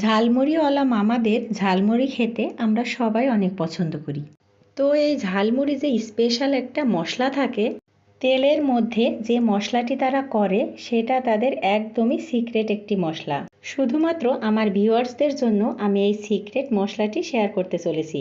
ঝালমুড়িওয়ালা মামাদের ঝালমুড়ি খেতে আমরা সবাই অনেক পছন্দ করি। তো এই ঝালমুড়ি যে স্পেশাল একটা মশলা থাকে, তেলের মধ্যে যে মশলাটি তারা করে, সেটা তাদের একদমই সিক্রেট একটি মশলা। শুধুমাত্র আমার ভিউয়ার্সদের জন্য আমি এই সিক্রেট মশলাটি শেয়ার করতে চলেছি।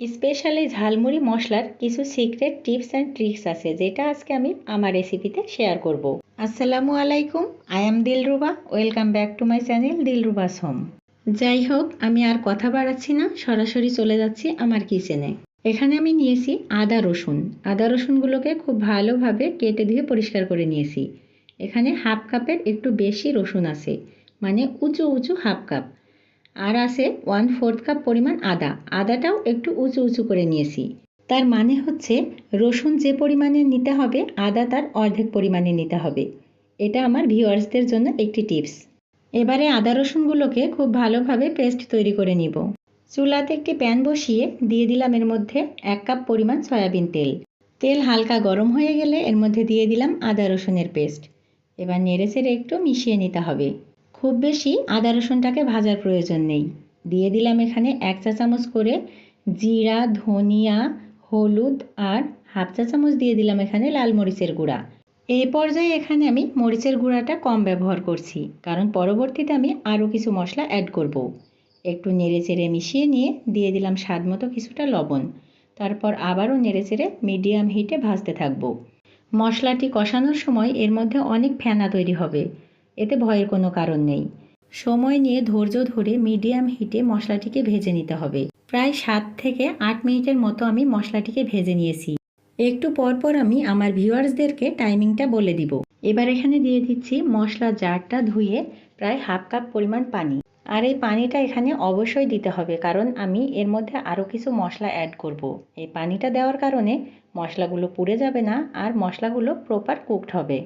স্পেশালি ঝালমুড়ি মশলার কিছু সিক্রেট টিপস অ্যান্ড ট্রিক্স আছে, যেটা আজকে আমি আমার রেসিপিতে শেয়ার করব। আসসালামু আলাইকুম I am Dilruba welcome back to my channel Dilruba's home যাই হোক আমি আর কথা বাড়াচ্ছি না, সরাসরি চলে যাচ্ছি আমার কিচেনে এখানে আমি নিয়েছি আদা রসুন। আদা রসুনগুলোকে খুব ভালোভাবে কেটে ধুয়ে পরিষ্কার করে নিয়েছি। এখানে হাফ কাপের একটু বেশি রসুন আছে মানে উঁচু উঁচু হাফ কাপ। আর আছে ওয়ান ফোর্থ কাপ পরিমাণ আদা। আদাটাও একটু উঁচু উঁচু করে নিয়েছি। তার মানে হচ্ছে, রসুন যে পরিমাণে নিতে হবে, আদা তার অর্ধেক পরিমাণে নিতে হবে। এটা আমার ভিউয়ার্সদের জন্য একটি টিপস এবারে আদা রসুনগুলোকে খুব ভালোভাবে পেস্ট তৈরি করে নিব। চুলাতে একটি প্যান বসিয়ে দিয়ে দিলাম এর মধ্যে এক কাপ পরিমাণ সয়াবিন তেল। তেল হালকা গরম হয়ে গেলে এর মধ্যে দিয়ে দিলাম আদা রসুনের পেস্ট। এবার নেড়ে চেড়ে একটু মিশিয়ে নিতে হবে। খুব বেশি আদা রসুনটাকে ভাজার প্রয়োজন নেই। দিয়ে দিলাম এখানে এক চা চামচ করে জিরা, ধনিয়া, হলুদ আর হাফ চা চামচ দিয়ে দিলাম এখানে লাল মরিচের গুঁড়া। এই পর্যায়ে এখানে আমি মরিচের গুঁড়াটা কম ব্যবহার করছি, কারণ পরবর্তীতে আমি আরও কিছু মশলা অ্যাড করব। একটু নেড়ে চেড়ে মিশিয়ে নিয়ে দিয়ে দিলাম স্বাদ মতো কিছুটা লবণ। তারপর আবারও নেড়ে চেড়ে মিডিয়াম হিটে ভাজতে থাকব। মশলাটি কষানোর সময় এর মধ্যে অনেক ফেনা তৈরি হবে, এতে ভয়ের কোনো কারণ নেই। সময় নিয়ে ধৈর্য ধরে মিডিয়াম হিটে মশলাটিকে ভেজে নিতে হবে। প্রায় সাত থেকে আট মিনিটের মতো আমি মশলাটিকে ভেজে নিয়েছি। একটু পর পর আমি আমার ভিউয়ার্সদেরকে টাইমিংটা বলে দিব। এবার এখানে দিয়ে দিচ্ছি মশলা জারটা ধুয়ে প্রায় হাফ কাপ পরিমাণ পানি। আর এই পানিটা এখানে অবশ্যই দিতে হবে, কারণ আমি এর মধ্যে আরও কিছু মশলা অ্যাড করব। এই পানিটা দেওয়ার কারণে মশলাগুলো পুড়ে যাবে না আর মশলাগুলো প্রপার কুকড হবে।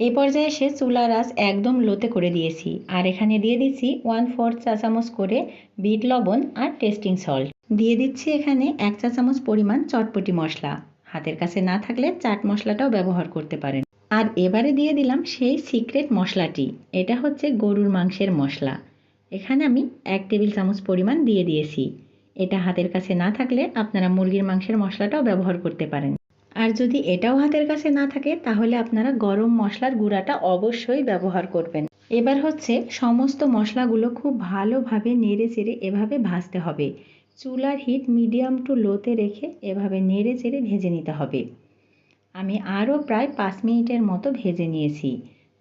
এই পর্যায়ে এসে চুলা আঁচ একদম লোতে করে দিয়েছি। আর এখানে দিয়ে দিচ্ছি ওয়ান ফোর্থ চা চামচ করে বিট লবণ আর টেস্টিং সল্ট। দিয়ে দিচ্ছি এখানে এক চা চামচ পরিমাণ চটপটি মশলা। হাতের কাছে না থাকলে চাট মশলাটাও ব্যবহার করতে পারেন। আর এবারে দিয়ে দিলাম সেই সিক্রেট মশলাটি। এটা হচ্ছে গরুর মাংসের মশলা। এখানে আমি এক টেবিল চামচ পরিমাণ দিয়ে দিয়েছি। এটা হাতের কাছে না থাকলে আপনারা মুরগির মাংসের মশলাটাও ব্যবহার করতে পারেন। আর যদি এটাও হাতের কাছে না থাকে, তাহলে আপনারা গরম মশলার গুঁড়াটা অবশ্যই ব্যবহার করবেন। এবার হচ্ছে সমস্ত মশলাগুলো খুব ভালোভাবে নেড়ে চেড়ে এভাবে ভাজতে হবে। চুলার হিট মিডিয়াম টু লোতে রেখে এভাবে নেড়ে চেড়ে ভেজে নিতে হবে। আমি আরও প্রায় পাঁচ মিনিটের মতো ভেজে নিয়েছি।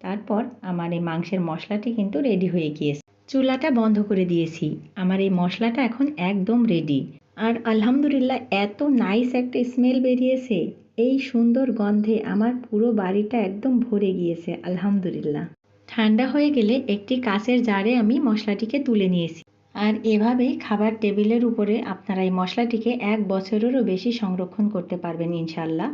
তারপর আমার এই মাংসের মশলাটি কিন্তু রেডি হয়ে গিয়েছে। চুলাটা বন্ধ করে দিয়েছি। আমার এই মশলাটা এখন একদম রেডি। আর আলহামদুলিল্লাহ এত নাইস একটা স্মেল বেরিয়েছে। এই সুন্দর গন্ধে আমার পুরো বাড়িটা একদম ভরে গিয়েছে, আলহামদুলিল্লাহ। ঠান্ডা হয়ে গেলে একটি কাঁচের জারে আমি মশলাটিকে তুলে নিয়েছি। আর এভাবেই খাবার টেবিলের উপরে আপনারা এই মশলাটিকে এক বছরেরও বেশি সংরক্ষণ করতে পারবেন ইনশাল্লাহ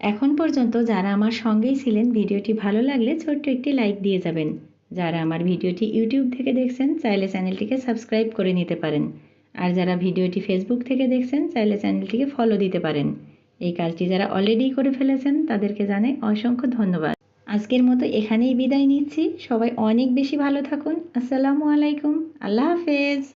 এখন পর্যন্ত যারা আমার সঙ্গেই ছিলেন, ভিডিওটি ভালো লাগলে ছোট্ট একটি লাইক দিয়ে যাবেন। যারা আমার ভিডিওটি ইউটিউব থেকে দেখছেন, চাইলে চ্যানেলটিকে সাবস্ক্রাইব করে নিতে পারেন। আর যারা ভিডিওটি ফেসবুক থেকে দেখছেন, চাইলে চ্যানেলটিকে ফলো দিতে পারেন। এই কাজটি যারা অলরেডি করে ফেলেছেন, তাদেরকে জানাই অসংখ্য ধন্যবাদ। আজকের মতো এখানেই বিদায় নিচ্ছি। সবাই অনেক বেশি ভালো থাকুন। আসসালামু আলাইকুম। আল্লাহ হাফেজ।